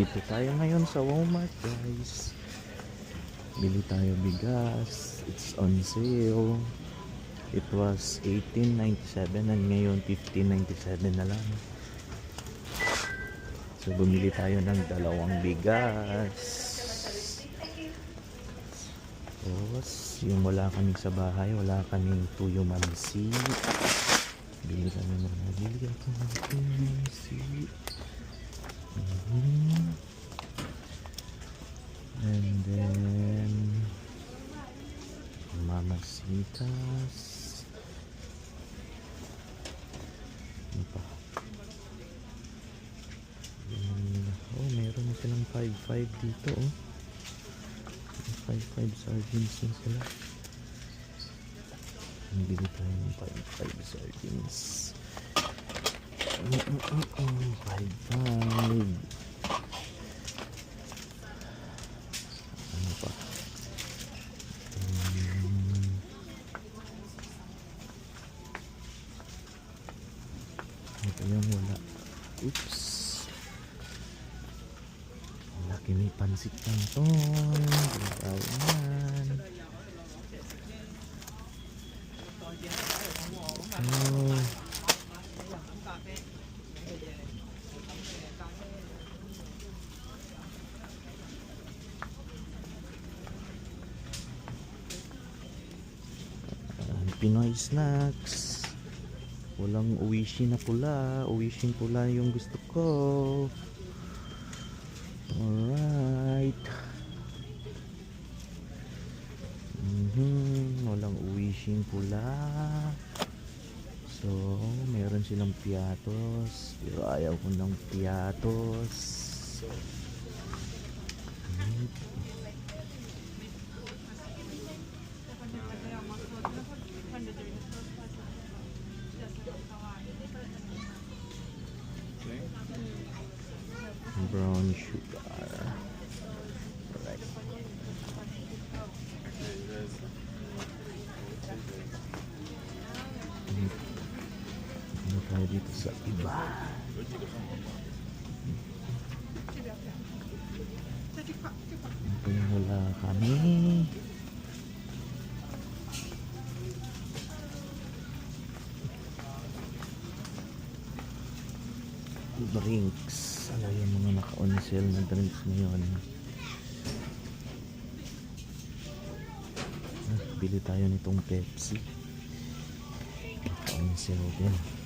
Nandito tayo ngayon sa Walmart guys. Bili tayo bigas. It's on sale. It was 18.97 and ngayon 15.97 na lang. So bumili tayo ng dalawang bigas. Tapos yung wala kami sa bahay, wala kaming tuyo mansi. Bili kami ng ako ng tuyo mansi. Mamasitas. Ano pa? Yun. Oh, meron na silang 5-5 dito oh. 5-5 sardines na sila. Bili tayo ng 5-5 sardines. Mm, mm, mm, 5-5. yang wala ups. laki kini pansit kanton kawan oh. Pinoy Snacks Walang uwishi na pula. Uwishin pula yung gusto ko. Alright. Mhm, walang uwishin pula. So, meron silang piatos. Pero ayaw ko ng piatos. Brown sugar. Right. Hmm. Ano tayo dito sa iba? Ito yung wala kami. Drinks. Ano yung mga naka-on sale na drinks ngayon? Ah, Bili tayo nitong Pepsi. Naka-on sale din.